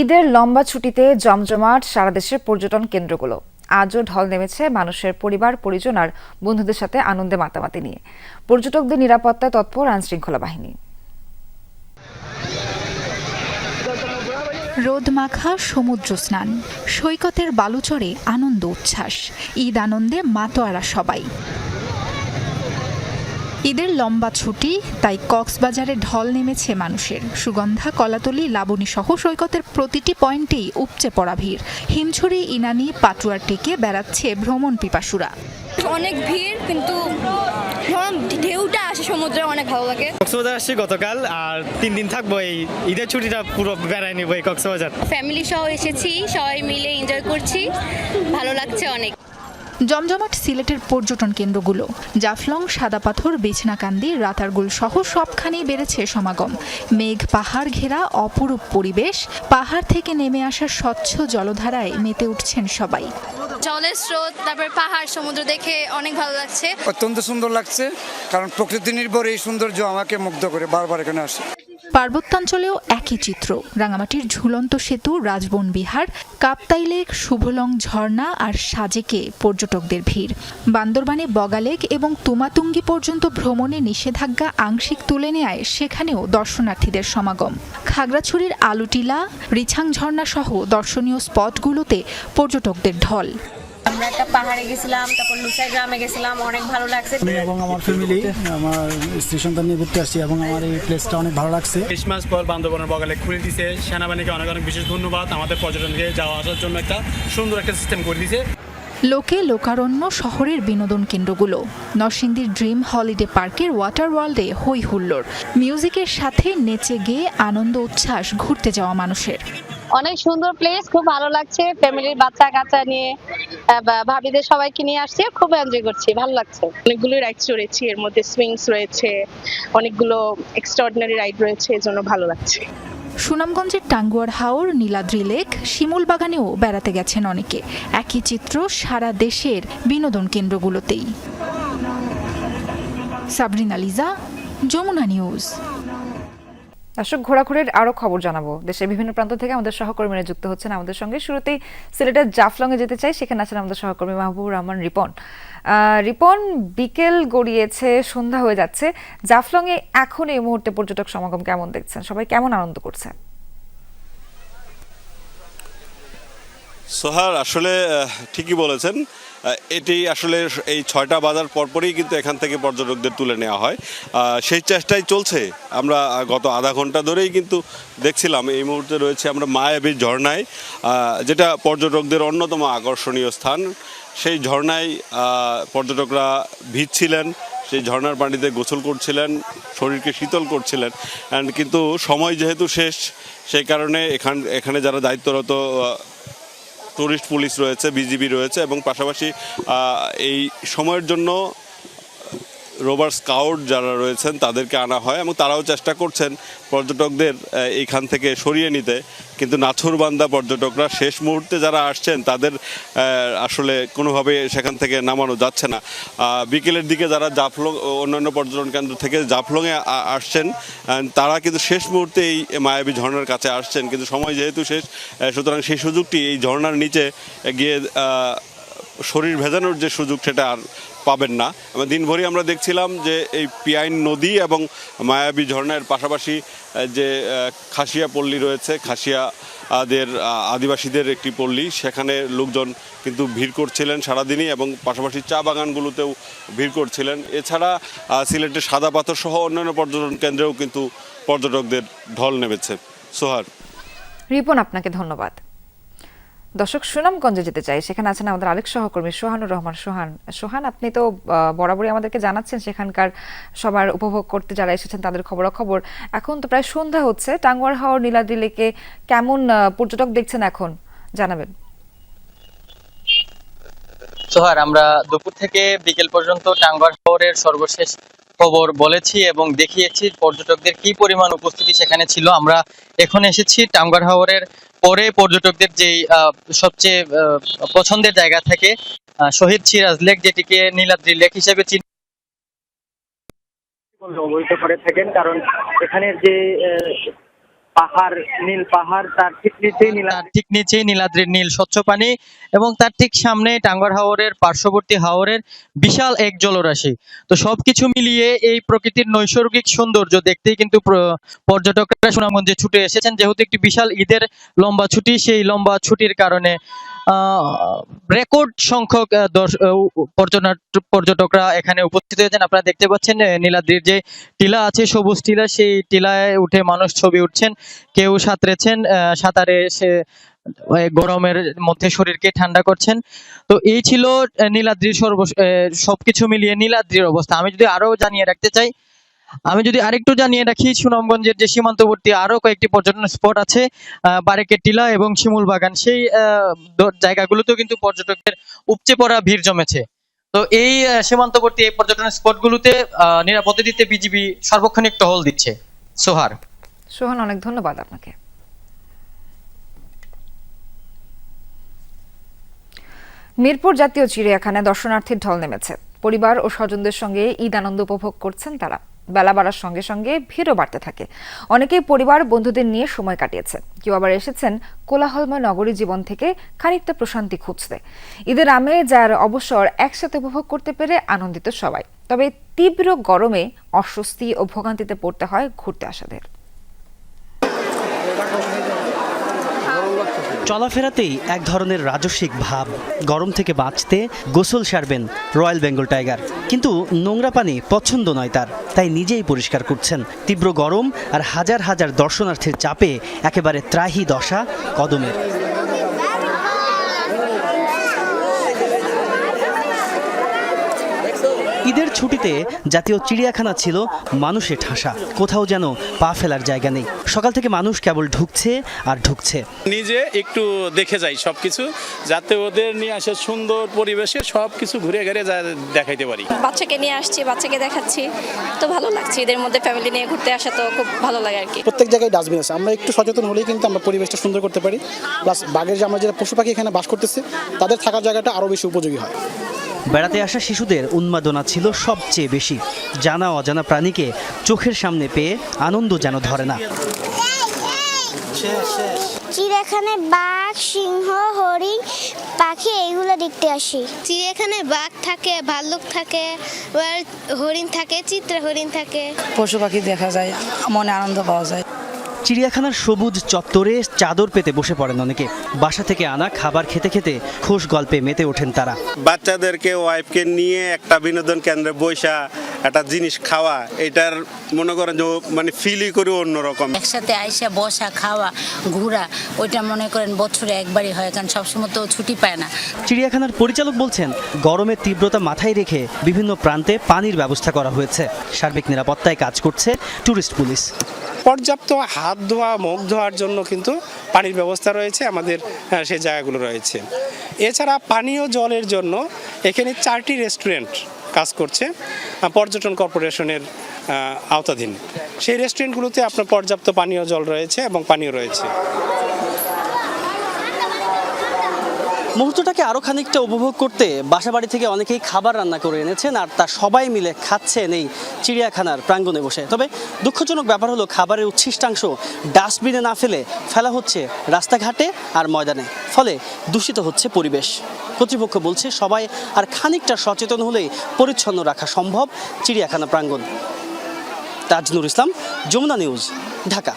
ঈদের লম্বা ছুটিতে জমজমাট সারা দেশের পর্যটন কেন্দ্রগুলো। আজও ঢল নেমেছে মানুষের পরিবার, পরিজন আর বন্ধুদের সাথে আনন্দে মাতামাতি নিয়ে। পর্যটকদের নিরাপত্তায় তৎপর আইনশৃঙ্খলা বাহিনী। রোদমাখা সমুদ্র স্নান, সৈকতের বালুচরে আনন্দ উচ্ছ্বাস, ঈদ আনন্দে মাতোয়ারা সবাই। ঈদের লম্বা ছুটি তাই কক্সবাজারে ঢল নেমেছে মানুষের। সুগন্ধা কলাতলি লাবণী সহ সৈকতের প্রতিটি পয়েন্টেই উপচে পড়া ভিড়। হিমছড়ি ইনানি পাটুয়ার টেকে বেড়াচ্ছে ভ্রমণ পিপাসুরা। অনেক ভিড় কিন্তু ঢেউটা আসে সমুদ্রে অনেক ভালো লাগে। কক্সবাজার আসছি গতকাল আর তিন দিন থাকব এই ঈদের ছুটিটা পুরো বেড়ায় নিবো এই কক্সবাজার। ফ্যামিলি সহ এসেছি সবাই মিলে এনজয় করছি ভালো লাগছে অনেক। জমজমাট সিলেটের পর্যটন কেন্দ্রগুলো। জাফলং সাদা পাথর বেছনাকান্দি রাতারগুল সহ সবখানেই বেড়েছে সমাগম। মেঘ পাহাড় ঘেরা অপরূপ পরিবেশ পাহাড় থেকে নেমে আসা স্বচ্ছ জলধারায় মেতে উঠছেন সবাই। জলের স্রোত তারপর পাহাড় সমুদ্র দেখে অনেক ভালো লাগছে। অত্যন্ত সুন্দর লাগছে কারণ প্রকৃতি নির্ভর এই সৌন্দর্য আমাকে মুগ্ধ করে বারবার এখানে আসে। পার্বত্যাঞ্চলেও একই চিত্র। রাঙামাটির ঝুলন্ত সেতু, রাজবন বিহার, কাপ্তাই লেক, শুভলং ঝর্ণা আর সাজেকে পর্যটকদের ভিড়। বান্দরবানে বগালেক এবং তুমাতুঙ্গি পর্যন্ত ভ্রমণে নিষেধাজ্ঞা আংশিক তুলে নেয় সেখানেও দর্শনার্থীদের সমাগম। খাগড়াছড়ির আলুটিলা, রিছাং ঝর্ণা সহ দর্শনীয় স্পটগুলোতে পর্যটকদের ঢল। আমরা একটা পাহাড়ে গেছিলাম তারপর লুসাই গ্রামে গেছিলাম অনেক ভালো লাগছে। এবং আমার ফ্যামিলি আমার স্ত্রী সন্তান নিয়ে ঘুরতে আসছি এবং আমার এই প্লেসটা অনেক ভালো লাগছে। ক্রিসমাস পর বান্ধবনের বগালে খুলে দিছে। সেনাবাহিনীকে অনেক অনেক বিশেষ ধন্যবাদ। আমাদের পর্যটনকে যাওয়া আসার জন্য একটা সুন্দর একটা সিস্টেম করে দিয়েছে লোকে লোকারণ্য শহরের বিনোদন কেন্দ্রগুলো নরসিংদীর ড্রিম হলিডে পার্কের ওয়াটার ওয়ার্ল্ডে হই হুল্লোড়। মিউজিকের সাথে নেচে গেয়ে আনন্দ উচ্ছ্বাস ঘুরতে যাওয়া মানুষের। অনেক সুন্দর প্লেস খুব ভালো লাগছে। ফ্যামিলির বাচ্চা কাচ্চা নিয়ে বা- ভাবিদের সবাইকে নিয়ে আসছি খুব এনজয় করছি ভালো লাগছে। অনেকগুলো রাইডস রয়েছে এর মধ্যে সুইংস রয়েছে অনেকগুলো এক্সট্রাঅর্ডিনারি রাইড রয়েছে এজন্য ভালো লাগছে। সুনামগঞ্জের টাঙ্গুয়ার হাওর নীলাদ্রি লেক শিমুল বাগানেও বেড়াতে গেছেন অনেকে। একই চিত্র সারা দেশের বিনোদন কেন্দ্রগুলোতেই। সাবরিনা লিজা যমুনা নিউজ। দর্শক, ঘোরাঘুরির আরও খবর জানাব। দেশের বিভিন্ন প্রান্ত থেকে আমাদের সহকর্মীরা যুক্ত হচ্ছেন আমাদের সঙ্গে। শুরুতেই সিলেটের জাফলং এ যেতে চাই, সেখানে আছেন আমাদের সহকর্মী মাহবুবুর রহমান রিপন। রিপন, বিকেল গড়িয়েছে, সন্ধ্যা হয়ে যাচ্ছে। জাফলং এ এখন এই মুহূর্তে পর্যটক সমাগম কেমন দেখছেন? সবাই কেমন আনন্দ করছে? সোহার আসলে ঠিকই বলেছেন। এটি আসলে এই ছয়টা বাজার পরপরই কিন্তু এখান থেকে পর্যটকদের তুলে নেওয়া হয়। সেই চেষ্টাই চলছে। আমরা গত আধা ঘণ্টা ধরেই কিন্তু দেখছিলাম, এই মুহূর্তে রয়েছে আমরা মায়াবী ঝর্ণায় যেটা পর্যটকদের অন্যতম আকর্ষণীয় স্থান। সেই ঝর্ণায় পর্যটকরা ভিজছিলেন, সেই ঝর্ণার পানিতে গোসল করছিলেন, শরীরকে শীতল করছিলেন। অ্যান্ড কিন্তু সময় যেহেতু শেষ, সেই কারণে এখান, এখানে যারা দায়িত্বরত আহ, টুরিস্ট পুলিশ রয়েছে বিজিবি রয়েছে এবং পাশাপাশি এই সময়ের জন্য রোবার স্কাউট যারা রয়েছেন তাদেরকে আনা হয় এবং তারাও চেষ্টা করছেন পর্যটকদের এইখান থেকে সরিয়ে নিতে। কিন্তু নাছুরবান্দা পর্যটকরা শেষ মুহূর্তে যারা আসছেন, তাদের আসলে কোনোভাবে সেখান থেকে নামানো যাচ্ছে না। বিকেলের দিকে যারা জাফলং, অন্যান্য পর্যটন কেন্দ্র থেকে জাফলংয়ে আসছেন তারা কিন্তু শেষ মুহূর্তে এই মায়াবী ঝর্ণার কাছে আসছেন। কিন্তু সময় যেহেতু শেষ সুতরাং সেই সুযোগটি এই ঝর্ণার নিচে গিয়ে শরীর ভেজানোর যে সুযোগ সেটা আর পাবেন না। দিনভরই আমরা দেখছিলাম যে এই পিয়াইন নদী এবং মায়াবী ঝর্ণার পাশাপাশি যে খাসিয়া পল্লী রয়েছে খাসিয়া আদের আদিবাসীদের একটি পল্লী। সেখানে লোকজন কিন্তু ভিড় করছিলেন সারাদিনই এবং পাশাপাশি চা বাগানগুলোতেও ভিড় করছিলেন। এছাড়া সিলেটের সাদা পাথর সহ অন্যান্য পর্যটন কেন্দ্রেও কিন্তু পর্যটকদের ঢল নেমেছে। সোহার। রিপন, আপনাকে ধন্যবাদ। দর্শক সুনামগঞ্জে যেতে চাই। সেখানে আছেন আমাদের আরেক সহকর্মী সোহানুর রহমান। সোহান সোহান, আপনি তো বরাবরই আমাদেরকে জানাচ্ছেন সেখানকার সবার উপভোগ করতে যারা এসেছেন তাদের খবরাখবর। এখন তো প্রায় সন্ধ্যা হচ্ছে। টাঙ্গুয়ার হাওর, নীলাদ্রি লেকে কেমন পর্যটক দেখছেন এখন? জানাবেন। সোহার আমরা দুপুর থেকে বিকেল পর্যন্ত টাঙ্গার শহরের সর্বশেষ খবর বলেছি এবং দেখিয়েছি পর্যটকদের কি পরিমাণ উপস্থিতি সেখানে ছিল। আমরা এখন এসেছি টাঙ্গার হাওরের পরে পর্যটকদের যেই সবচেয়ে পছন্দের জায়গা থাকে শহীদ সিরাজ লেক, যেটিকে নীলাদ্রি লেক হিসেবে অবহিত করে থাকেন। কারণ এখানের যে পাহাড়, নীল পাহাড়, তার ঠিক ঠিক নীল স্বচ্ছ পানি এবং তার ঠিক সামনে টাঙ্গর হাওরের, পার্শ্ববর্তী হাওরের বিশাল এক জলরাশি। তো সবকিছু মিলিয়ে এই প্রকৃতির নৈসর্গিক সৌন্দর্য দেখতেই কিন্তু পর্যটকরা সুনামগঞ্জে ছুটে এসেছেন। যেহেতু একটি বিশাল ঈদের লম্বা ছুটি, সেই লম্বা ছুটির কারণে রেকর্ড সংখ্যক পর্যটকরা এখানে উপস্থিত হয়েছেন। আপনারা দেখতে পাচ্ছেন নীলাদ্রির যে টিলা আছে, সবুজ টিলা, সেই টিলায় উঠে মানুষ ছবি উঠছেন, কেউ সাঁতরেছেন সাঁতারে সে গরমের মধ্যে শরীরকে ঠান্ডা করছেন। তো এই ছিল নীলাদ্রির সর্ব সবকিছু মিলিয়ে নীলাদ্রির অবস্থা। আমি যদি আরও জানিয়ে রাখতে চাই আমি যদি আরেকটু জানিয়ে রাখি, সুনামগঞ্জের যে সীমান্তবর্তী আরও কয়েকটি পর্যটন স্পট আছে বারেকের টিলা এবং শিমুল বাগান, সেই জায়গাগুলোতেও কিন্তু পর্যটকদের উপচে পড়া ভিড় জমেছে। তো এই সীমান্তবর্তী এই পর্যটন স্পটগুলোতে নিরাপত্তা দিতে বিজিবি সার্বক্ষণিক টহল দিচ্ছে। সোহার। সোহান, অনেক ধন্যবাদ আপনাকে। মিরপুর জাতীয় চিড়িয়াখানায় দর্শনার্থীর ঢল নেমেছে। পরিবার ও স্বজনদের সঙ্গে ঈদ আনন্দ উপভোগ করছেন তারা। বেলা বাড়ার সঙ্গে সঙ্গে ভিড়ও বাড়তে থাকে। অনেকেই পরিবার, বন্ধুদের নিয়ে সময় কাটিয়েছেন কেউ আবার এসেছেন কোলাহলময় নগরী জীবন থেকে খানিকটা প্রশান্তি খুঁজতে। ঈদের আমে যার অবসর একসাথে উপভোগ করতে পেরে আনন্দিত সবাই। তবে তীব্র গরমে অস্বস্তি ও ভোগান্তিতে পড়তে হয় ঘুরতে আসাদের। চলাফেরাতেই এক ধরনের রাজস্বিক ভাব। গরম থেকে বাঁচতে গোসল সারবেন রয়্যাল বেঙ্গল টাইগার। কিন্তু নোংরা পানি পছন্দ নয় তার, তাই নিজেই পরিষ্কার করছেন। তীব্র গরম আর হাজার হাজার দর্শনার্থীর চাপে একেবারে ত্রাহি দশা কদমের। ঈদের ছুটিতে জাতীয় চিড়িয়াখানা ছিল মানুষে ঠাসা। কোথাও যেন পা ফেলার জায়গা নেই। সকাল থেকে মানুষ কেবল ঢুকছে আর ঢুকছে। নিজে একটু দেখে যাই সব কিছু যাতে ওদের নিয়ে আসে সুন্দর পরিবেশে সব কিছু ঘুরে ঘুরে যা দেখাইতে পারি। বাচ্চাকে নিয়ে আসছি বাচ্চাকে দেখাচ্ছি। তো ভালো লাগছে এদের মধ্যে ফ্যামিলি নিয়ে ঘুরতে আসা তো খুব ভালো লাগে আর কি। প্রত্যেক জায়গায় ডাস্টবিন আছে। আমরা একটু সচেতন হলেই কিন্তু আমরা পরিবেশটা সুন্দর করতে পারি। প্লাস বাঘের যে আমরা যারা পশু পাখি এখানে বাস করতেছে তাদের থাকার জায়গাটা আরও বেশি উপযোগী হয়। বেড়াতে আসা শিশুদের উন্মাদনা ছিল সবচেয়ে বেশি। জানা অজানা প্রাণীকে চোখের সামনে পেয়ে আনন্দ যেন ধরে না। চিড়িয়াখানায় বাঘ সিংহ হরিণ পাখি এইগুলো দেখতে আসি। চিড়িয়াখানায় বাঘ থাকে ভাল্লুক থাকে হরিণ থাকে চিত্রা হরিণ থাকে। পশু পাখি দেখা যায় মনে আনন্দ পাওয়া যায়। চিড়িয়াখানার সবুজ চত্বরে চাদর পেতে বসে পড়েন অনেকে। বাসা থেকে আনা খাবার খেতে খেতে খোশ গল্পে মেতে ওঠেন তারা। বাচ্চাদেরকে ওয়াইফকে নিয়ে একটা বিনোদন কেন্দ্রে বৈশা একটা জিনিস খাওয়া এটার মনে করেন যে মানে ফিলই করি অন্যরকম। একসাথে আইসা বসা খাওয়া ঘোরা ওইটা মনে করেন বছরে একবারই হয় কারণ সবসময় তো ছুটি পায় না। চিড়িয়াখানার পরিচালক বলছেন গরমের তীব্রতা মাথায় রেখে বিভিন্ন প্রান্তে পানির ব্যবস্থা করা হয়েছে। সার্বিক নিরাপত্তায় কাজ করছে টুরিস্ট পুলিশ। পর্যাপ্ত হাত ধোয়া, মুখ ধোয়ার জন্য কিন্তু পানির ব্যবস্থা রয়েছে, আমাদের সেই জায়গাগুলো রয়েছে। এছাড়া পানীয় জলের জন্য এখানে চারটি রেস্টুরেন্ট কাজ করছে পর্যটন কর্পোরেশনের আওতাধীন। সেই রেস্টুরেন্টগুলোতে আপনার পর্যাপ্ত পানীয় জল রয়েছে এবং পানীয় রয়েছে। মুহূর্তটাকে আরও খানিকটা উপভোগ করতে বাসাবাড়ি থেকে অনেকেই খাবার রান্না করে এনেছেন আর তা সবাই মিলে খাচ্ছেন এই চিড়িয়াখানার প্রাঙ্গণে বসে। তবে দুঃখজনক ব্যাপার হলো খাবারের উচ্ছিষ্টাংশ ডাস্টবিনে না ফেলে ফেলা হচ্ছে রাস্তাঘাটে আর ময়দানে, ফলে দূষিত হচ্ছে পরিবেশ। কর্তৃপক্ষ বলছে সবাই আর খানিকটা সচেতন হলেই পরিচ্ছন্ন রাখা সম্ভব চিড়িয়াখানা প্রাঙ্গণ। তাজনুর ইসলাম, যমুনা নিউজ, ঢাকা।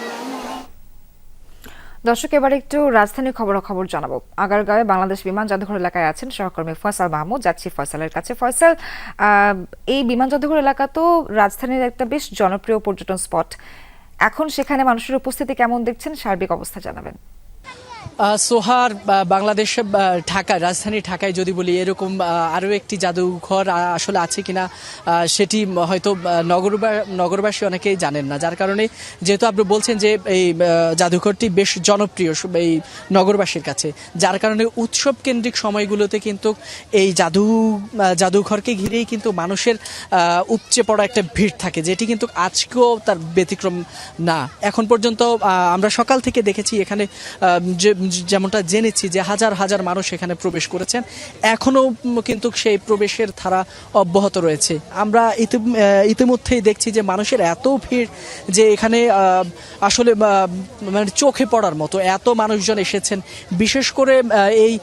দর্শক, এবার একটু রাজধানীর খবরাখবর জানাব। আগারগাঁওয়ে বাংলাদেশ বিমান জাদুঘর এলাকায় আছেন সহকর্মী ফয়সাল মাহমুদ। যাচ্ছি ফয়সালের কাছে। ফয়সাল এই বিমান জাদুঘর এলাকা তো রাজধানীর একটা বেশ জনপ্রিয় পর্যটন স্পট। এখন সেখানে মানুষের উপস্থিতি কেমন দেখছেন? সার্বিক অবস্থা জানাবেন। সোহার বাংলাদেশ আহ, ঢাকা রাজধানী ঢাকায় যদি বলি এরকম আরও একটি জাদুঘর আসলে আছে কিনা সেটি হয়তো নগরবা- নগরবাসী অনেকেই জানেন না। যার কারণে যেহেতু আপনি বলছেন যে এই জাদুঘরটি বেশ জনপ্রিয় এই নগরবাসীর কাছে যার কারণে উৎসব কেন্দ্রিক সময়গুলোতে কিন্তু এই জাদু জাদুঘরকে ঘিরেই কিন্তু মানুষের উপচে পড়া একটা ভিড় থাকে যেটি কিন্তু আজকেও তার ব্যতিক্রম না। এখন পর্যন্ত আমরা সকাল থেকে দেখেছি এখানে যে যেমনটা জেনেছি যে হাজার হাজার মানুষ এখানে প্রবেশ করেছেন, এখনও কিন্তু সেই প্রবেশের ধারা অব্যাহত রয়েছে। আমরা ইতি- ইতিমধ্যেই দেখছি যে মানুষের এত ভিড় যে এখানে আসলে মানে চোখে পড়ার মতো এত মানুষজন এসেছেন। বিশেষ করে এই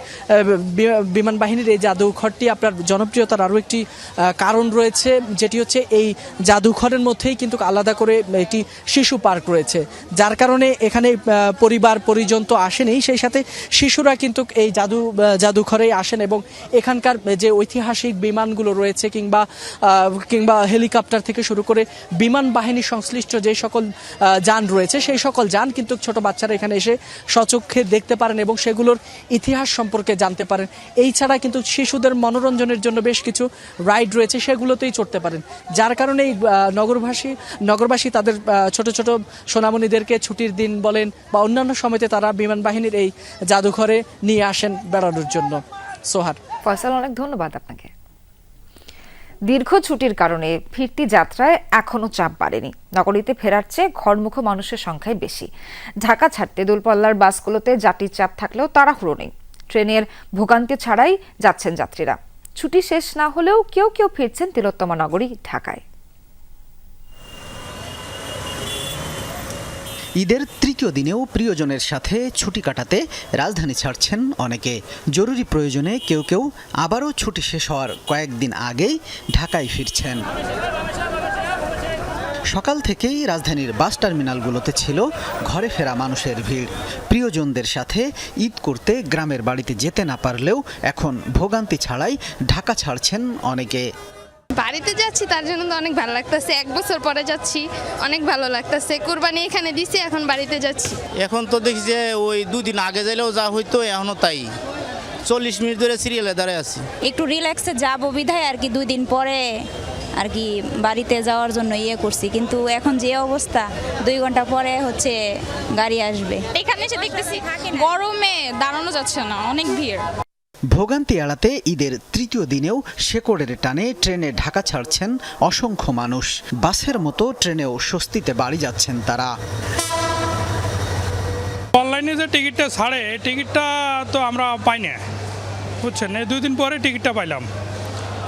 বিমান বাহিনীর এই জাদুঘরটি আপনার জনপ্রিয়তার আরও একটি কারণ রয়েছে, যেটি হচ্ছে এই জাদুঘরের মধ্যেই কিন্তু আলাদা করে একটি শিশু পার্ক রয়েছে। যার কারণে এখানে পরিবার পরিজন তো আসেনি, সেই সাথে শিশুরা কিন্তু এই জাদু আহ, জাদুঘরে আসেন এবং এখানকার যে ঐতিহাসিক বিমানগুলো রয়েছে কিংবা কিংবা হেলিকপ্টার থেকে শুরু করে বিমান বাহিনী সংশ্লিষ্ট যে সকল যান রয়েছে সেই সকল যান কিন্তু ছোট বাচ্চারা এখানে এসে সচক্ষে দেখতে পারেন এবং সেগুলোর ইতিহাস সম্পর্কে জানতে পারেন। এই ছাড়া কিন্তু শিশুদের মনোরঞ্জনের জন্য বেশ কিছু রাইড রয়েছে সেগুলোতেই চড়তে পারেন। যার কারণে নগরবাসী নগরবাসী তাদের ছোট ছোট সোনামণিদেরকে ছুটির দিন বলেন বা অন্যান্য সময়তে তারা বিমান বাহিনীর এই জাদুঘরে নিয়ে আসেন বেড়ানোর জন্য। সোহার ফয়সাল, অনেক ধন্যবাদ আপনাকে। দীর্ঘ ছুটির কারণে ফিরতি যাত্রায় এখনও চাপ বাড়েনি। নগরীতে ফেরার চেয়ে ঘরমুখ মানুষের সংখ্যাই বেশি। ঢাকা ছাড়তে দূরপাল্লার বাসগুলোতে যাত্রীর চাপ থাকলেও তাড়াহুড়ো নেই। ট্রেনের ভোগান্তি ছাড়াই যাচ্ছেন যাত্রীরা। ছুটি শেষ না হলেও কেউ কেউ ফিরছেন তিলোত্তমা নগরী, ঢাকায়। ঈদের তৃতীয় দিনেও প্রিয়জনের সাথে ছুটি কাটাতে রাজধানী ছাড়ছেন অনেকে। জরুরি প্রয়োজনে কেউ কেউ আবারও ছুটি শেষ হওয়ার কয়েকদিন আগেই ঢাকায় ফিরছেন। সকাল থেকেই রাজধানীর বাস টার্মিনালগুলোতে ছিল ঘরে ফেরা মানুষের ভিড়। প্রিয়জনদের সাথে ঈদ করতে গ্রামের বাড়িতে যেতে না পারলেও এখন ভোগান্তি ছাড়াই ঢাকা ছাড়ছেন অনেকে। বাড়িতে যাচ্ছি তার জন্য তো অনেক ভালো লাগতেছে। এক বছর পরে যাচ্ছি অনেক ভালো লাগতেছে। কোরবানি এখানে দিছি এখন বাড়িতে যাচ্ছি। এখন তো দেখি যে ওই দুদিন আগে যাইলেও যা হইতো এখনও তাই। চল্লিশ মিনিট ধরে সিরিয়ালে দাঁড়ায় আছি। একটু রিল্যাক্সে যাব বিধায় আর কি দুই দিন পরে আর কি বাড়িতে যাওয়ার জন্য ইয়ে করছি। কিন্তু এখন যে অবস্থা দুই ঘণ্টা পরে হচ্ছে গাড়ি আসবে। এখানে এসে দেখতেছি গরমে দাঁড়ানো যাচ্ছে না অনেক ভিড়। ভোগান্তি এড়াতে ঈদের তৃতীয় দিনেও শেকড়ের টানে ট্রেনে ঢাকা ছাড়ছেন অসংখ্য মানুষ। বাসের মতো ট্রেনেও স্বস্তিতে বাড়ি যাচ্ছেন তারা। অনলাইনে যে টিকিটটা ছাড়ে, টিকিটটা তো আমরা পাই না। বুঝছেন? এই দুই দিন পরে টিকিটটা পাইলাম।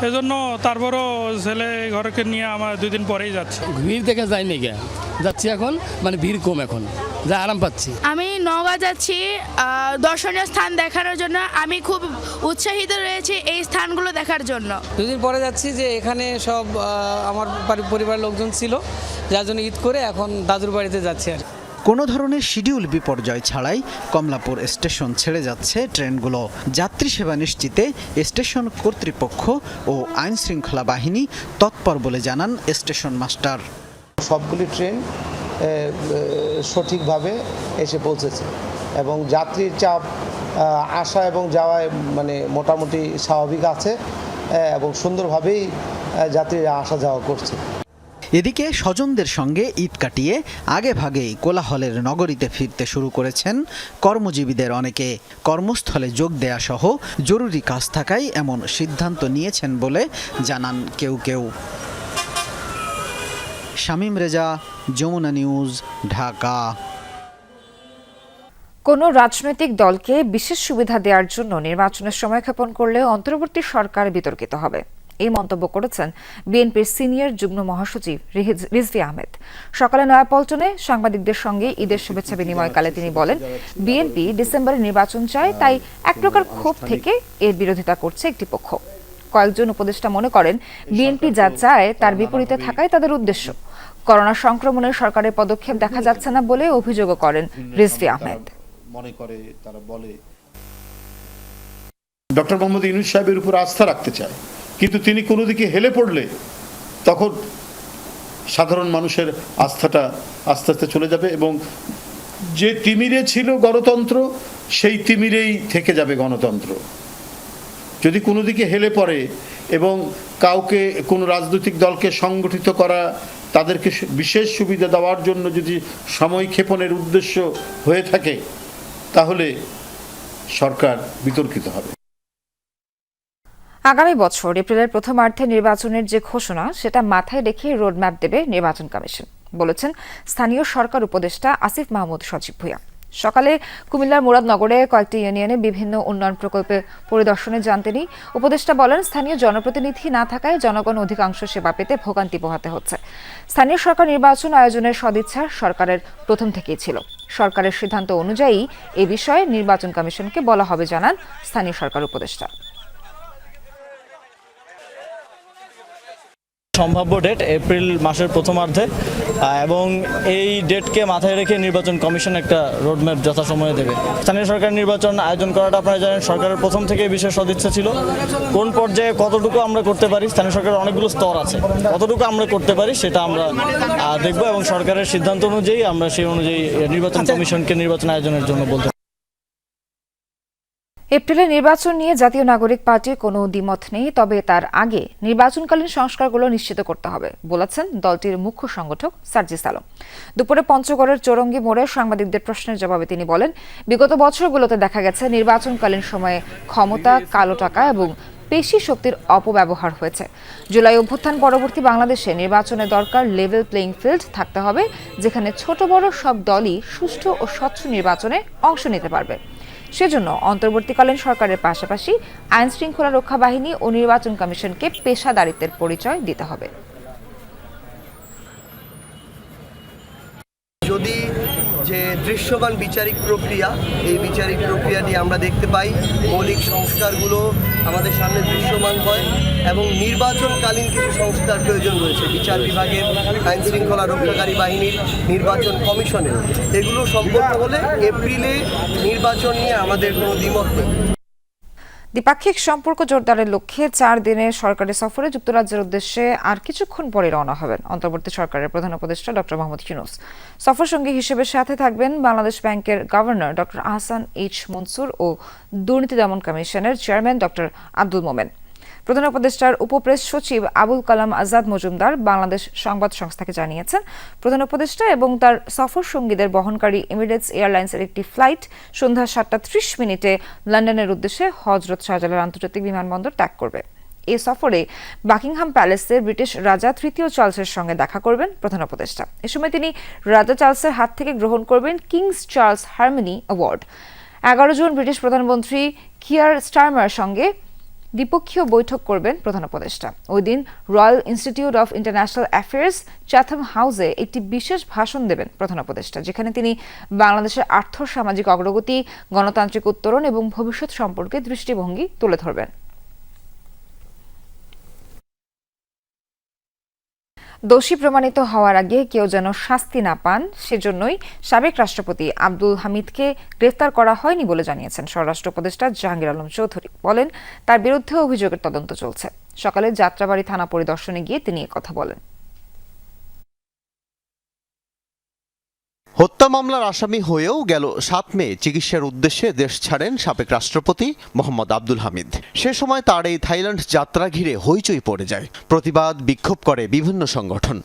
এজন্য তারপরও ছেলে ঘরকে নিয়ে আমার দুই দিন পরেই যাচ্ছে। ভিড় দেখে যাই নাকি যাচ্ছি এখন মানে ভিড় কম এখন। যা আরাম পাচ্ছি। আমি নওগাঁ যাচ্ছি দর্শনীয় স্থান দেখানোর জন্য। আমি খুব উৎসাহিত রয়েছি এই স্থানগুলো দেখার জন্য। দুদিন পরে যাচ্ছি যে এখানে সব আমার বাড়ি- পরিবারের লোকজন ছিল যার জন্য ঈদ করে এখন দাদুর বাড়িতে যাচ্ছি আর কি। কোনো ধরনের শিডিউল বিপর্যয় ছাড়াই কমলাপুর স্টেশন ছেড়ে যাচ্ছে ট্রেনগুলো। যাত্রী সেবা নিশ্চিতে স্টেশন কর্তৃপক্ষ ও আইন শৃঙ্খলা বাহিনী তৎপর বলে জানান স্টেশন মাস্টার। সবগুলি ট্রেন সঠিকভাবে এসে পৌঁছেছে এবং যাত্রীর চাপ আসা এবং যাওয়ায় মানে মোটামুটি স্বাভাবিক আছে এবং সুন্দরভাবেই যাত্রীরা আসা যাওয়া করছে। এদিকে স্বজনদের সঙ্গে ঈদ কাটিয়ে আগে ভাগেই কোলাহলের নগরীতে ফিরতে শুরু করেছেন কর্মজীবীদের অনেকে। কর্মস্থলে যোগ দেয়া সহ জরুরি কাজ থাকায় এমন সিদ্ধান্ত নিয়েছেন বলে জানান কেউ কেউ। শামীম রেজা, যমুনা নিউজ, ঢাকা। কোনো রাজনৈতিক দলকে বিশেষ সুবিধা দেওয়ার জন্য নির্বাচনের সময়ক্ষেপণ করলে অন্তর্বর্তী সরকার বিতর্কিত হবে। এই মন্তব্য করেছেন বিএনপির সিনিয়র যুগ্ম মহাসচিব রিজভী আহমেদ। সকালে নয়াপল্টনে সাংবাদিকদের সঙ্গে ঈদের শুভেচ্ছা বিনিময়কালে তিনি বলেন, বিএনপি ডিসেম্বরে নির্বাচন চায়, তাই এক প্রকার ক্ষোভ থেকে এর বিরোধিতা করছে একটি পক্ষ। কয়েকজন উপদেষ্টা মনে করেন, বিএনপি যা চায় তার বিপরীতে থাকাই তাদের উদ্দেশ্য। করোনা সংক্রমণের সরকারের পদক্ষেপ দেখা যাচ্ছে না বলে অভিযোগও করেন রিজভী আহমেদ। মনে করে তারা বলে। ডক্টর মোহাম্মদ ইউনুস সাহেবের উপর আস্থা রাখতে চায়। কিন্তু তিনি কোনো দিকে হেলে পড়লে তখন সাধারণ মানুষের আস্থাটা আস্তে আস্তে চলে যাবে এবং যে তিমিরে ছিল গণতন্ত্র, সেই তিমিরেই থেকে যাবে গণতন্ত্র। যদি কোনো দিকে হেলে পড়ে এবং কাউকে কোনো রাজনৈতিক দলকে সংগঠিত করা, তাদেরকে বিশেষ সুবিধা দেওয়ার জন্য যদি সময় ক্ষেপণের উদ্দেশ্য হয়ে থাকে, তাহলে সরকার বিতর্কিত হবে। আগামী বছর এপ্রিলের প্রথমার্ধে নির্বাচনের যে ঘোষণা, সেটা মাথায় রেখে রোডম্যাপ দেবে নির্বাচন কমিশন, বলেছেন স্থানীয় সরকার উপদেষ্টা আসিফ মাহমুদ সজীব ভুঁইয়া। সকালে কুমিল্লার মুরাদনগরে কয়েকটি ইউনিয়নে বিভিন্ন উন্নয়ন প্রকল্পে পরিদর্শনে যান তিনি। উপদেষ্টা বলেন, স্থানীয় জনপ্রতিনিধি না থাকায় জনগণ অধিকাংশ সেবা পেতে ভোগান্তি পোহাতে হচ্ছে। স্থানীয় সরকার নির্বাচন আয়োজনের সদিচ্ছা সরকারের প্রথম থেকেই ছিল। সরকারের সিদ্ধান্ত অনুযায়ী এ বিষয়ে নির্বাচন কমিশনকে বলা হবে, জানান স্থানীয় সরকার উপদেষ্টা। সম্ভাব্য ডেট এপ্রিল মাসের প্রথমার্ধে এবং এই ডেটকে মাথায় রেখে নির্বাচন কমিশন একটা রোডম্যাপ যথাসময়ে দেবে। স্থানীয় সরকার নির্বাচন আয়োজন করাটা আপনারা জানেন সরকারের প্রথম থেকে বিশেষ সদিচ্ছা ছিল। কোন পর্যায়ে কতটুকু আমরা করতে পারি স্থানীয় সরকারের অনেকগুলো স্তর আছে। কতটুকু আমরা করতে পারি সেটা আমরা দেখব এবং সরকারের সিদ্ধান্ত অনুযায়ী আমরা সেই অনুযায়ী নির্বাচন কমিশনকে নির্বাচন আয়োজনের জন্য বলতে এপ্রিলে নির্বাচন নিয়ে জাতীয় নাগরিক পার্টির কোনো দ্বিমত নেই, তবে তার আগে নির্বাচনকালীন সংস্কারগুলো নিশ্চিত করতে হবে, বলেছেন দলটির মুখ্য সংগঠক সার্জিস আলম। দুপুরে পঞ্চগড়ের চৌরঙ্গি মোড়ে সাংবাদিকদের প্রশ্নের জবাবে তিনি বলেন, বিগত বছরগুলোতে দেখা গেছে নির্বাচনকালীন সময়ে ক্ষমতা, কালো টাকা এবং পেশি শক্তির অপব্যবহার হয়েছে। জুলাই অভ্যুত্থান পরবর্তী বাংলাদেশে নির্বাচনে দরকার লেভেল প্লেইং ফিল্ড থাকতে হবে, যেখানে ছোট বড় সব দলই সুষ্ঠু ও স্বচ্ছ নির্বাচনে অংশ নিতে পারবে। সেজন্য অন্তর্বর্তীকালীন সরকারের পাশাপাশি আইন শৃঙ্খলা রক্ষা বাহিনী ও নির্বাচন কমিশনকে পেশাদারিত্বের পরিচয় দিতে হবে। যদি যে দৃশ্যমান বিচারিক প্রক্রিয়া, এই বিচারিক প্রক্রিয়াটি আমরা দেখতে পাই। মৌলিক সংস্কারগুলো আমাদের সামনে দৃশ্যমান হয় এবং নির্বাচনকালীন কিছু সংস্কার প্রয়োজন রয়েছে। বিচার বিভাগের, আইন শৃঙ্খলা রক্ষাকারী বাহিনীর নির্বাচন কমিশনের। এগুলো সম্পন্ন হলে এপ্রিলে নির্বাচন নিয়ে আমাদের কোনো দ্বিমত নেই। দ্বিপাক্ষিক সম্পর্ক জোরদারের লক্ষ্যে চার দিনের সরকারি সফরে যুক্তরাজ্যের উদ্দেশ্যে আর কিছুক্ষণ পরে রওনা হবেন অন্তর্বর্তী সরকারের প্রধান উপদেষ্টা ডক্টর মোহাম্মদ ইউনুস। সফর সঙ্গী হিসেবে সাথে থাকবেন বাংলাদেশ ব্যাংকের governor doctor Ahsan H Mansur ও দুর্নীতি দমন কমিশনের চেয়ারম্যান ডক্টর আব্দুল মোমেন। প্রধান উপদেষ্টার উপপ্রেস সচিব আবুল কালাম আজাদ মজুমদার বাংলাদেশ সংবাদ সংস্থাকে জানিয়েছেন। প্রধান উপদেষ্টা এবং তার সফর সঙ্গীদের বহনকারী এমিরেটস এয়ারলাইন্সের একটি ফ্লাইট সন্ধ্যা সাতটা ত্রিশ মিনিটে লন্ডনের উদ্দেশ্যে হজরত শাহজালাল আন্তর্জাতিক বিমানবন্দর ত্যাগ করবে। এ সফরে বাকিংহাম প্যালেসের ব্রিটিশ রাজা তৃতীয় চার্লসের সঙ্গে দেখা করবেন প্রধান উপদেষ্টা। এ সময় তিনি রাজা চার্লসের হাত থেকে গ্রহণ করবেন কিংস চার্লস হারমোনি অ্যাওয়ার্ড। এগারো জন ব্রিটিশ প্রধানমন্ত্রী কিয়ার স্টারমার সঙ্গে দ্বিপক্ষীয় বৈঠক করবেন প্রধান উপদেষ্টা। ওই দিন royal institute of international affairs Chatham হাউসে একটি বিশেষ ভাষণ দেবেন প্রধান উপদেষ্টা, যেখানে তিনি বাংলাদেশের আর্থ সামাজিক অগ্রগতি, গণতান্ত্রিক উত্তরণ এবং ভবিষ্যৎ সম্পর্কে দৃষ্টিভঙ্গি তুলে ধরবেন। দোষী প্রমাণিত হওয়ার আগে কেউ যেন শাস্তি না পান, সেজন্যই সাবেক রাষ্ট্রপতি আব্দুল হামিদকে গ্রেফতার করা হয়নি বলে জানিয়েছেন স্বরাষ্ট্র উপদেষ্টা জাহাঙ্গীর আলম চৌধুরী। বলেন, তার বিরুদ্ধে অভিযোগের তদন্ত চলছে। সকালে যাত্রাবাড়ি থানা পরিদর্শনে গিয়ে তিনি কথা বলেন। হত্যা মামলার আসামি হয়েও গেল সাত মে। চিকিৎসার উদ্দেশ্যে দেশ ছাড়েন সাবেক রাষ্ট্রপতি মোহাম্মদ আব্দুল হামিদ। সে সময় তার এই থাইল্যান্ড যাত্রা ঘিরে হইচই পড়ে যায়। প্রতিবাদ বিক্ষোভ করে বিভিন্ন সংগঠন।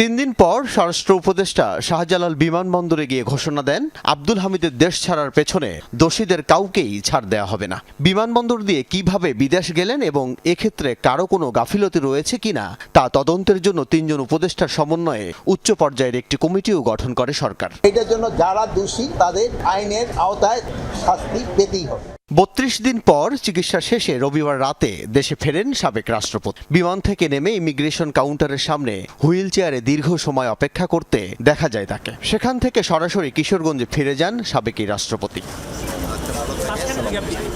তিন দিন পর স্বরাষ্ট্র উপদেষ্টা শাহজালাল বিমানবন্দরে গিয়ে ঘোষণা দেন, আব্দুল হামিদের দেশ ছাড়ার পেছনে দোষীদের কাউকেই ছাড় দেওয়া হবে না। বিমানবন্দর দিয়ে কীভাবে বিদেশ গেলেন এবং এক্ষেত্রে কারও কোনো গাফিলতি রয়েছে কিনা, তা তদন্তের জন্য তিনজন উপদেষ্টার সমন্বয়ে উচ্চ পর্যায়ের একটি কমিটিও গঠন করে সরকার। এটার জন্য যারা দোষী, তাদের আইনের আওতায় শাস্তি পেতেই হবে। বত্রিশ দিন পর চিকিৎসা শেষে রবিবার রাতে দেশে ফেরেন সাবেক রাষ্ট্রপতি। বিমান থেকে নেমে ইমিগ্রেশন কাউন্টারের সামনে হুইল চেয়ারে দীর্ঘ সময় অপেক্ষা করতে দেখা যায় তাকে। সেখান থেকে সরাসরি কিশোরগঞ্জে ফিরে যান সাবেকই রাষ্ট্রপতি।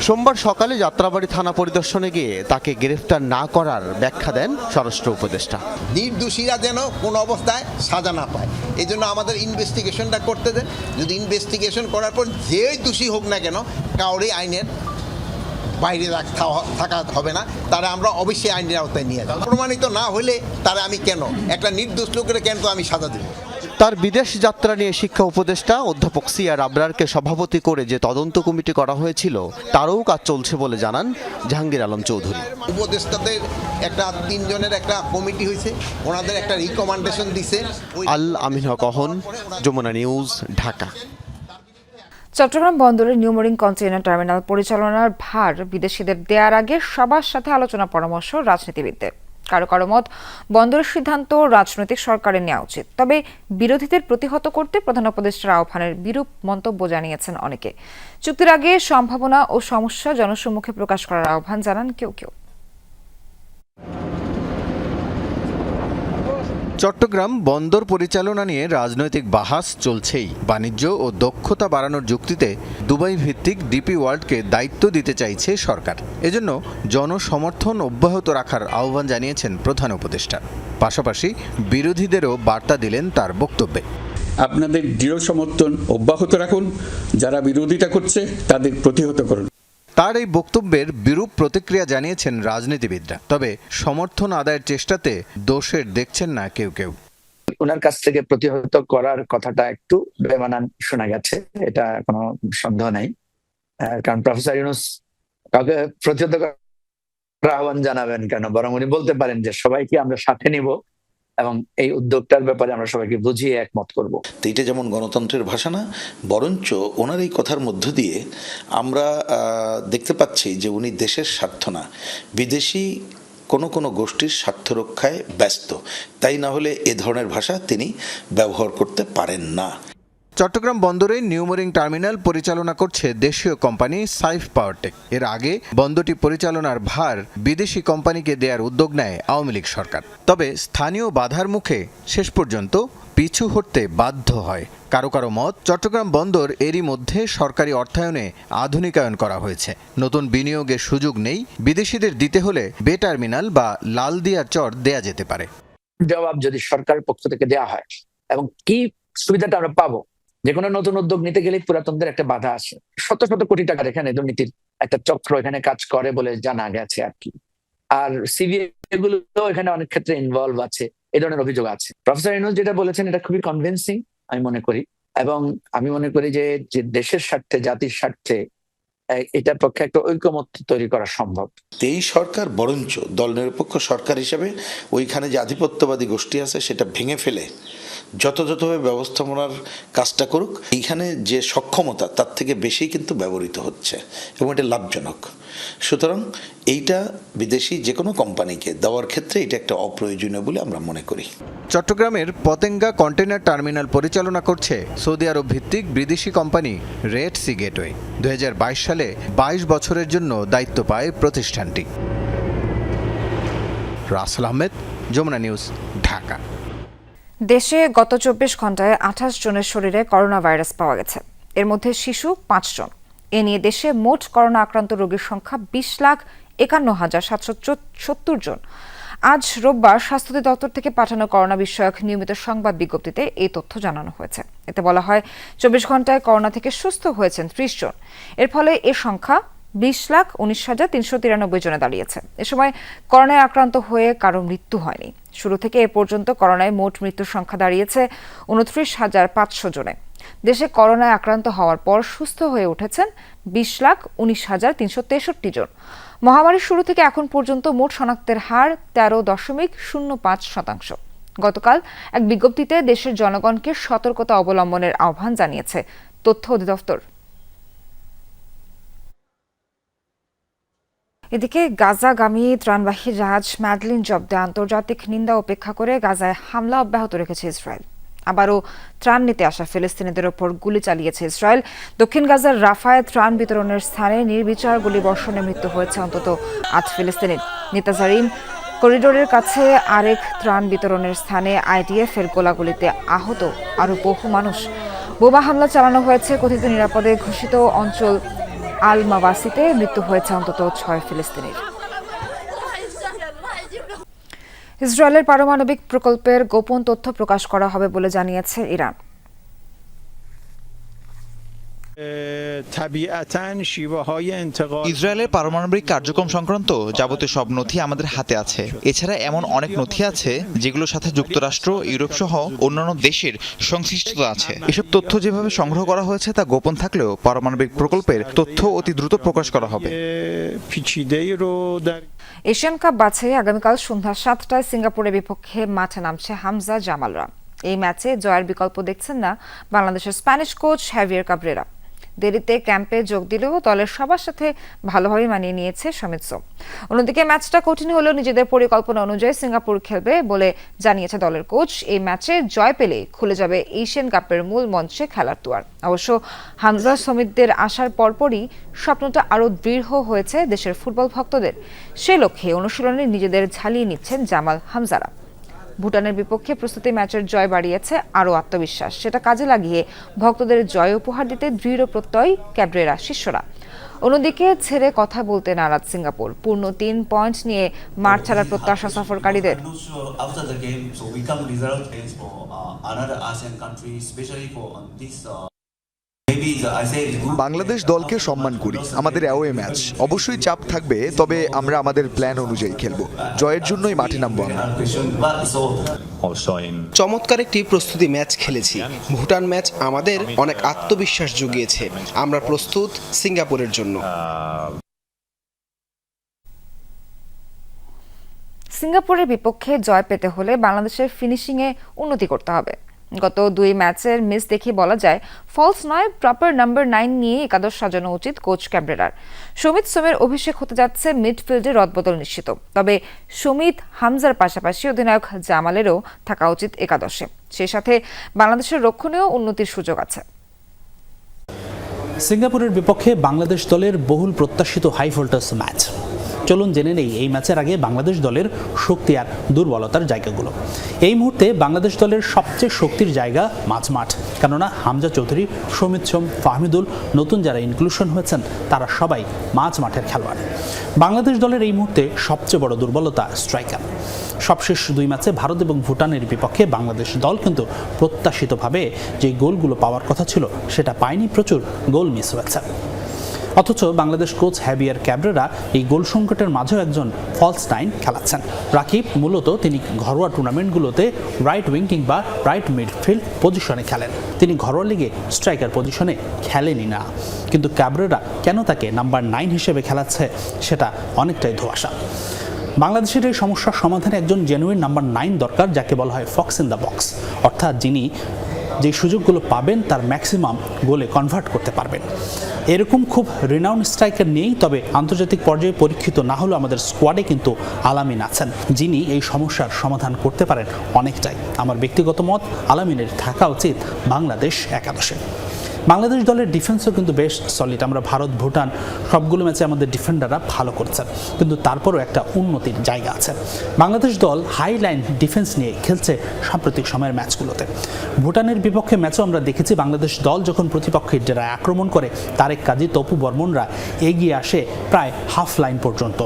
সোমবার সকালে যাত্রাবাড়ি থানা পরিদর্শনে গিয়ে তাকে গ্রেফতার না করার ব্যাখ্যা দেন স্বরাষ্ট্র উপদেষ্টা। নির্দোষীরা যেন কোনো অবস্থায় সাজা না পায়। এই জন্য আমাদের ইনভেস্টিগেশনটা করতে দেন। যদি ইনভেস্টিগেশন করার পর যেই দোষী হোক না কেন কাউরে আইনের বাইরে থাকা হবে না। তারা আমরা অবশ্যই আইনের আওতায় নিয়ে যাব। প্রমাণিত না হলে তারা আমি কেন? একটা নির্দোষ লোকের কেন তো আমি সাজা দেবো? তার বিদেশ যাত্রা নিয়ে শিক্ষা উপদেষ্টা অধ্যাপক সিয়ার আবরারকে সভাপতি করে যে তদন্ত কমিটি করা হয়েছিল তারও কাজ চলছে বলে জানান জাহাঙ্গীর আলম চৌধুরী। উপদেষ্টাদের একটা তিনজনের একটা কমিটি হয়েছে ওনাদের একটা রিকমেন্ডেশন দিছে। আল আমিন হক অহন যমুনা নিউজ ঢাকা। চট্টগ্রাম বন্দরের নিউমোরিং কন্টেইনার টার্মিনাল পরিচালনার ভার বিদেশিদের দেওয়ার আগে সবার সাথে আলোচনা পরামর্শ রাজনীতিবিদদের। কারও কারও মত বন্দরের সিদ্ধান্ত রাজনৈতিক সরকারের নেওয়া উচিত। তবে বিরোধীদের প্রতিহত করতে প্রধান উপদেষ্টার আহ্বানের বিরূপ মন্তব্য জানিয়েছেন অনেকে। চুক্তির আগে সম্ভাবনা ও সমস্যা জনসম্মুখে প্রকাশ করার আহ্বান জানান কেউ কেউ। চট্টগ্রাম বন্দর পরিচালনা নিয়ে রাজনৈতিক বাহাস চলছেই। বাণিজ্য ও দক্ষতা বাড়ানোর যুক্তিতে দুবাই ভিত্তিক ডিপি ওয়ার্ল্ডকে দায়িত্ব দিতে চাইছে সরকার। এজন্য জনসমর্থন অব্যাহত রাখার আহ্বান জানিয়েছেন প্রধান উপদেষ্টা। পাশাপাশি বিরোধীদেরও বার্তা দিলেন তার বক্তব্যে। আপনাদের দৃঢ় সমর্থন অব্যাহত রাখুন। যারা বিরোধিতা করছে, তাদের প্রতিহত করুন। তার এই বক্তব্যের বিরূপ প্রতিক্রিয়া জানিয়েছেন রাজনীতিবিদরা। তবে সমর্থন আদায়ের চেষ্টাতে দোষের দেখছেন না কেউ কেউ। ওনার কাছ থেকে প্রতিহত করার কথাটা একটু বেমানান শোনা গেছে, এটা কোনো সন্দেহ নাই। কারণ প্রফেসর ইউনুস কাউকে প্রতিহত আহ্বান জানাবেন কেন? বরং উনি বলতে পারেন যে সবাইকে আমরা সাথে নিব। এবং এই উদ্যোগটার ব্যাপারে আমরা সবাইকে বুঝিয়ে একমত করব। তো এটা যেমন গণতন্ত্রের ভাষা না বরঞ্চ ওনার এই কথার মধ্য দিয়ে আমরা দেখতে পাচ্ছি যে উনি দেশের স্বার্থ না। বিদেশি কোনো কোনো গোষ্ঠীর স্বার্থ রক্ষায় ব্যস্ত। তাই না হলে এ ধরনের ভাষা তিনি ব্যবহার করতে পারেন না। চট্টগ্রাম বন্দরে নিউমোরিং টার্মিনাল পরিচালনা করছে দেশীয় কোম্পানি সাইফ পাওয়ারটেক। এর আগে বন্দরটি পরিচালনার ভার বিদেশি কোম্পানিকে দেওয়ার উদ্যোগ নেয় আওয়ামী লীগ সরকার। তবে স্থানীয় বাধার মুখে শেষ পর্যন্ত পিছু হটতে বাধ্য হয়। কারও কারও মত, চট্টগ্রাম বন্দর এরই মধ্যে সরকারি অর্থায়নে আধুনিকায়ন করা হয়েছে। নতুন বিনিয়োগের সুযোগ নেই, বিদেশিদের দিতে হলে বে টার্মিনাল বা লাল দিয়ার চর দেয়া যেতে পারে। জবাব যদি সরকারের পক্ষ থেকে দেওয়া হয়, এবং কি সুবিধাটা আমরা পাবো? যে কোনো নতুন উদ্যোগ নিতে গেলে পুরাতনদের একটা বাধা আছে শত শত কোটি টাকার এখানে দুর্নীতির একটা চক্র এখানে কাজ করে বলে জানা গেছে আর কি। আর সিবিআই গুলো এখানে অনেক ক্ষেত্রে ইনভলভ আছে, এ ধরনের অভিযোগ আছে। প্রফেসর ইনুস যেটা বলেছেন, এটা খুবই কনভিন্সিং আমি মনে করি। এবং আমি মনে করি যে যে দেশের স্বার্থে, জাতির স্বার্থে এটার পক্ষে একটা ঐকমত্য তৈরি করা সম্ভব। এই সরকার বরঞ্চ দল নিরপেক্ষ সরকার হিসেবে ওইখানে যে আধিপত্যবাদী গোষ্ঠী আছে, সেটা ভেঙে ফেলে যথাযথভাবে ব্যবস্থাপনার কাজটা করুক, এইখানে যে সক্ষমতা, তার থেকে বেশি কিন্তু ব্যবহৃত হচ্ছে এবং এটা লাভজনক। সুতরাং এইটা বিদেশি যে কোনো কোম্পানিকে দেওয়ার ক্ষেত্রে এটা একটা অপ্রয়োজনীয় বলে আমরা মনে করি। চট্টগ্রামের পতেঙ্গা কন্টেনার টার্মিনাল পরিচালনা করছে সৌদি আরব ভিত্তিক বিদেশি কোম্পানি রেড সি গেটওয়ে। দু হাজার বাইশ সালে ২২ বছরের জন্য দায়িত্ব পায় প্রতিষ্ঠানটি। রাসেল আহমেদ, যমুনা নিউজ, ঢাকা। দেশে গত চব্বিশ ঘন্টায় আঠাশ জনের শরীরে করোনা ভাইরাস পাওয়া গেছে। এর মধ্যে শিশু পাঁচজন এ নিয়ে দেশে মোট করোনা আক্রান্ত রোগীর সংখ্যা বিশ লাখ একান্ন হাজার সাতশো সত্তর জন। আজ রোববার স্বাস্থ্য দপ্তর থেকে পাঠানো করোনা বিষয়ক নিয়মিত সংবাদ বিজ্ঞপ্তিতে এই তথ্য জানানো হয়েছে। এতে বলা হয়, চব্বিশ ঘন্টায় করোনা থেকে সুস্থ হয়েছেন ত্রিশ জন। এর ফলে এ সংখ্যা বিশ লাখ উনিশ হাজার তিনশো তিরানব্বই জনে দাঁড়িয়েছে। এ সময় করোনায় আক্রান্ত হয়ে কারও মৃত্যু হয়নি। শুরু থেকে এ পর্যন্ত করোনায় মোট মৃত্যুর সংখ্যা দাঁড়িয়েছে উনত্রিশ হাজার পাঁচশো জনে। দেশে করোনায় আক্রান্ত হওয়ার পর সুস্থ হয়ে উঠেছেন বিশ লাখ উনিশ হাজার তিনশো তেষট্টি জন। মহামারীর শুরু থেকে এখন পর্যন্ত মোট শনাক্তের হার তেরো দশমিক শূন্য পাঁচ শতাংশ। গতকাল এক বিজ্ঞপ্তিতে দেশের জনগণকে সতর্কতা অবলম্বনের আহ্বান জানিয়েছে তথ্য অধিদপ্তর। এদিকে গাজাগামী ত্রাণবাহী জাহাজ ম্যাডলিন জব্দে আন্তর্জাতিক নিন্দা উপেক্ষা করে গাজায় হামলা অব্যাহত রেখেছে ইসরায়েল। আবারও ত্রাণ নিতে আসা ফিলিস্তিনিদের ওপর গুলি চালিয়েছে ইসরায়েল। দক্ষিণ গাজার রাফায় ত্রাণ বিতরণের স্থানে নির্বিচার গুলি বর্ষণে মৃত্যু হয়েছে অন্তত আট ফিলিস্তিনির নেতাজারিম করিডোরের কাছে আরেক ত্রাণ বিতরণের স্থানে আইডিএফ এর গোলাগুলিতে আহত আরও বহু মানুষ। বোমা হামলা চালানো হয়েছে কথিত নিরাপদে ঘোষিত অঞ্চল আল মাওয়াসিতে মৃত্যু হয়েছে অন্তত ছয় ফিলিস্তিনির। ইসরায়েলের পারমাণবিক প্রকল্পের গোপন তথ্য প্রকাশ করা হবে বলে জানিয়েছে ইরান। ইসরায়েলের পারমাণবিক কার্যক্রম সংক্রান্ত যাবতীয় সব নথি আমাদের হাতে আছে। এছাড়া এমন অনেক নথি আছে যেগুলোর সাথে যুক্তরাষ্ট্র ইউরোপ সহ অন্যান্য দেশের সংশ্লিষ্টতা আছে। এসব তথ্য যেভাবে সংগ্রহ করা হয়েছে তা গোপন থাকলেও পারমাণবিক প্রকল্পের তথ্য অতি দ্রুত প্রকাশ করা হবে। এশিয়ান কাপ বাছাই আগামীকাল সন্ধ্যা সাতটায় সিঙ্গাপুরের বিপক্ষে মাঠে নামছে হামজা জামালরা। এই ম্যাচে জয়ের বিকল্প দেখছেন না বাংলাদেশের স্প্যানিশ কোচ হ্যাভিয়ার কাবরেরা। দেরিতে ক্যাম্পে যোগ দিলেও দলের সবার সাথে ভালোভাবে মানিয়ে নিয়েছে সমিত সোম। অন্যদিকে ম্যাচটা কঠিন হলেও নিজেদের পরিকল্পনা অনুযায়ী সিঙ্গাপুর খেলবে বলে জানিয়েছে দলের কোচ। এই ম্যাচে জয় পেলে খুলে যাবে এশিয়ান কাপের মূল মঞ্চে খেলার দুয়ার। অবশ্য হামজা সমিতদের আসার পরপরই স্বপ্নটা আরও দৃঢ় হয়েছে দেশের ফুটবল ভক্তদের। সে লক্ষ্যে অনুশীলনে নিজেদের ঝালিয়ে নিচ্ছেন জামাল হামজারা। ভুটানের বিপক্ষে প্রস্তুতি ম্যাচের জয় বাড়িয়েছে আরও আত্মবিশ্বাস। সেটা কাজে লাগিয়ে ভক্তদের জয় উপহার দিতে দৃঢ় প্রত্যয় ক্যাবরেরা শিষ্যরা। অন্যদিকে ছেড়ে কথা বলতে নারাজ সিঙ্গাপুর। পূর্ণ তিন পয়েন্ট নিয়ে মার ছাড়ার প্রত্যাশা সফরকারীদের। বাংলাদেশ দলকে সম্মান করি আমাদের অ্যাওয়ে ম্যাচ। অবশ্যই চাপ থাকবে তবে আমরা আমাদের প্ল্যান অনুযায়ী খেলব। জয়ের জন্যই মাঠে নামবো চমৎকার একটি প্রস্তুতি ম্যাচ খেলেছি। ভুটান ম্যাচ আমাদের অনেক আত্মবিশ্বাস জুগিয়েছে। আমরা প্রস্তুত সিঙ্গাপুরের জন্য। সিঙ্গাপুরের বিপক্ষে জয় পেতে হলে বাংলাদেশের ফিনিশিংয়ে উন্নতি করতে হবে। গত দুই ম্যাচের মিস দেখে বলা যায়, ফলস নয়, প্রপার নাম্বার নাইন নিয়ে একাদশ সাজানো উচিত কোচ ক্যাবরেরার। সমিত সোমের অভিষেক হতে যাচ্ছে মিডফিল্ডে রদবদল নিশ্চিত। তবে সমিত হামজার পাশাপাশি অধিনায়ক জামালেরও থাকা উচিত একাদশে। সেই সাথে বাংলাদেশের রক্ষণেও উন্নতির সুযোগ আছে। সিঙ্গাপুরের বিপক্ষে বাংলাদেশ দলের বহুল প্রত্যাশিত হাই ম্যাচ। চলুন জেনে নেই, এই ম্যাচের আগে বাংলাদেশ দলের শক্তি আর দুর্বলতার জায়গাগুলো। এই মুহূর্তে বাংলাদেশ দলের সবচেয়ে শক্তির জায়গা মাঝ মাঠ। কেননা হামজা চৌধুরী, সমিত সোম, ফাহমিদুল নতুন যারা ইনক্লুশন হয়েছেন, তারা সবাই মাঝ মাঠের খেলোয়াড়। বাংলাদেশ দলের এই মুহূর্তে সবচেয়ে বড় দুর্বলতা স্ট্রাইকার সবশেষ দুই ম্যাচে ভারত এবং ভুটানের বিপক্ষে বাংলাদেশ দল কিন্তু প্রত্যাশিতভাবে যে গোলগুলো পাওয়ার কথা ছিল, সেটা পায়নি, প্রচুর গোল মিস হয়েছে। অথচ বাংলাদেশ কোচ হ্যাবিয়ার ক্যাবরেরা এই গোল সংকটের মাঝেও একজন ফলস নাইন খেলাচ্ছেন। রাকিব মূলত তিনি ঘরোয়া টুর্নামেন্টগুলোতে রাইট উইং কিংবা রাইট মিডফিল্ড পজিশনে খেলেন। তিনি ঘরোয়া লিগে স্ট্রাইকার পজিশনে খেলেনই না। কিন্তু ক্যাবরেরা কেন তাকে নাম্বার নাইন হিসেবে খেলাচ্ছে সেটা অনেকটাই ধোয়াশা। বাংলাদেশের এই সমস্যার সমাধানে একজন জেনুইন নাম্বার নাইন দরকার, যাকে বলা হয় ফক্স ইন দ্য বক্স অর্থাৎ যিনি যে সুযোগগুলো পাবেন তার ম্যাক্সিমাম গোলে কনভার্ট করতে পারবেন। এরকম খুব রিনাউন্ড স্ট্রাইকার নেই, তবে আন্তর্জাতিক পর্যায়ে পরীক্ষিত না হলেও আমাদের স্কোয়াডে কিন্তু আলামিন আছেন, যিনি এই সমস্যার সমাধান করতে পারেন অনেকটাই। আমার ব্যক্তিগত মত, আলামিনের থাকা উচিত বাংলাদেশ একাদশে। বাংলাদেশ দলের ডিফেন্সও কিন্তু বেশ সলিড আমরা ভারত, ভুটান সবগুলো ম্যাচে আমাদের ডিফেন্ডাররা ভালো করছেন কিন্তু তারপরও একটা উন্নতির জায়গা আছে। বাংলাদেশ দল হাই লাইন ডিফেন্স নিয়ে খেলছে সাম্প্রতিক সময়ের ম্যাচগুলোতে ভুটানের বিপক্ষে ম্যাচও আমরা দেখেছি। বাংলাদেশ দল যখন প্রতিপক্ষের ডেরায় আক্রমণ করে, তারেক কাজী, তপু বর্মনরা এগিয়ে আসে প্রায় হাফ লাইন পর্যন্ত।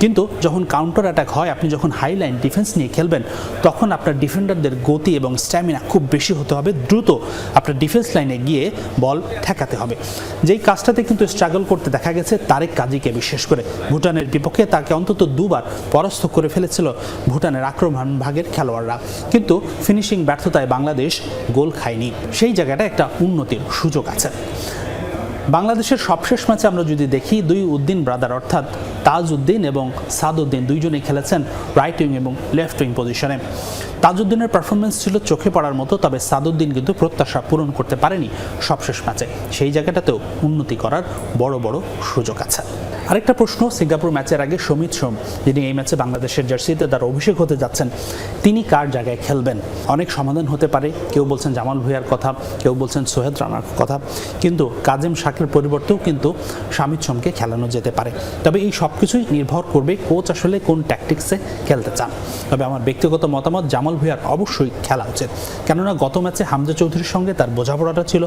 কিন্তু যখন কাউন্টার অ্যাটাক হয়, আপনি যখন হাই লাইন ডিফেন্স নিয়ে খেলবেন, তখন আপনার ডিফেন্ডারদের গতি এবং স্ট্যামিনা খুব বেশি হতে হবে। দ্রুত আপনার ডিফেন্স লাইনে গিয়ে বল ঠেকাতে হবে। যেই কাজটাতে কিন্তু স্ট্রাগল করতে দেখা গেছে, তারেক কাজীকে বিশেষ করে। ভুটানের বিপক্ষে তাকে অন্তত দুবার পরাস্ত করে ফেলেছিল ভুটানের আক্রমণ ভাগের খেলোয়াড়রা। কিন্তু ফিনিশিং ব্যর্থতায় বাংলাদেশ গোল খায়নি। সেই জায়গাটা একটা উন্নতির সুযোগ আছে। বাংলাদেশের সবশেষ ম্যাচে আমরা যদি দেখি, দুই উদ্দিন ব্রাদার অর্থাৎ তাজ উদ্দিন এবং সাদ উদ্দিন দুইজনেই খেলেছেন রাইট উইং এবং লেফট উইং পজিশনে তাজউদ্দিনের পারফরমেন্স ছিল চোখে পড়ার মতো, তবে সাদউদ্দিন কিন্তু প্রত্যাশা পূরণ করতে পারেনি সবশেষ ম্যাচে। সেই জায়গাটাতেও উন্নতি করার বড় বড় সুযোগ আছে। আরেকটা প্রশ্ন, সিঙ্গাপুর ম্যাচের আগে সমিত সোম, যিনি এই ম্যাচে বাংলাদেশের জার্সিতে তার অভিষেক হতে যাচ্ছেন, তিনি কার জায়গায় খেলবেন? অনেক সমাধান হতে পারে, কেউ বলছেন জামাল ভুইয়ার কথা, কেউ বলছেন সোহেদ রানার কথা, কিন্তু কাজেম শাকের পরিবর্তেও কিন্তু সামিত সোমকে খেলানো যেতে পারে। তবে এই সব কিছুই নির্ভর করবে কোচ আসলে কোন ট্যাকটিক্সে খেলতে চান। তবে আমার ব্যক্তিগত মতামত, জামাল ভুইয়ার অবশ্যই খেলা উচিত। কেননা গত ম্যাচে হামজা চৌধুরীর সঙ্গে তার বোঝাপড়াটা ছিল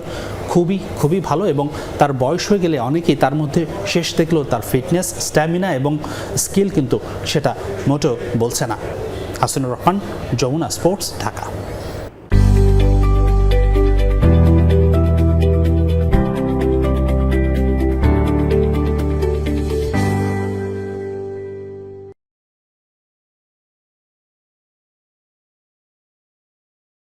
খুবই খুবই ভালো এবং তার বয়স হয়ে গেলে অনেকেই তার মধ্যে শেষ দেখলেও তার ফিটনেস স্ট্যামিনা এবং স্কিল কিন্তু সেটা মোটেও বলছে না। হাসিনুর রহমান, যমুনা স্পোর্টস ঢাকা।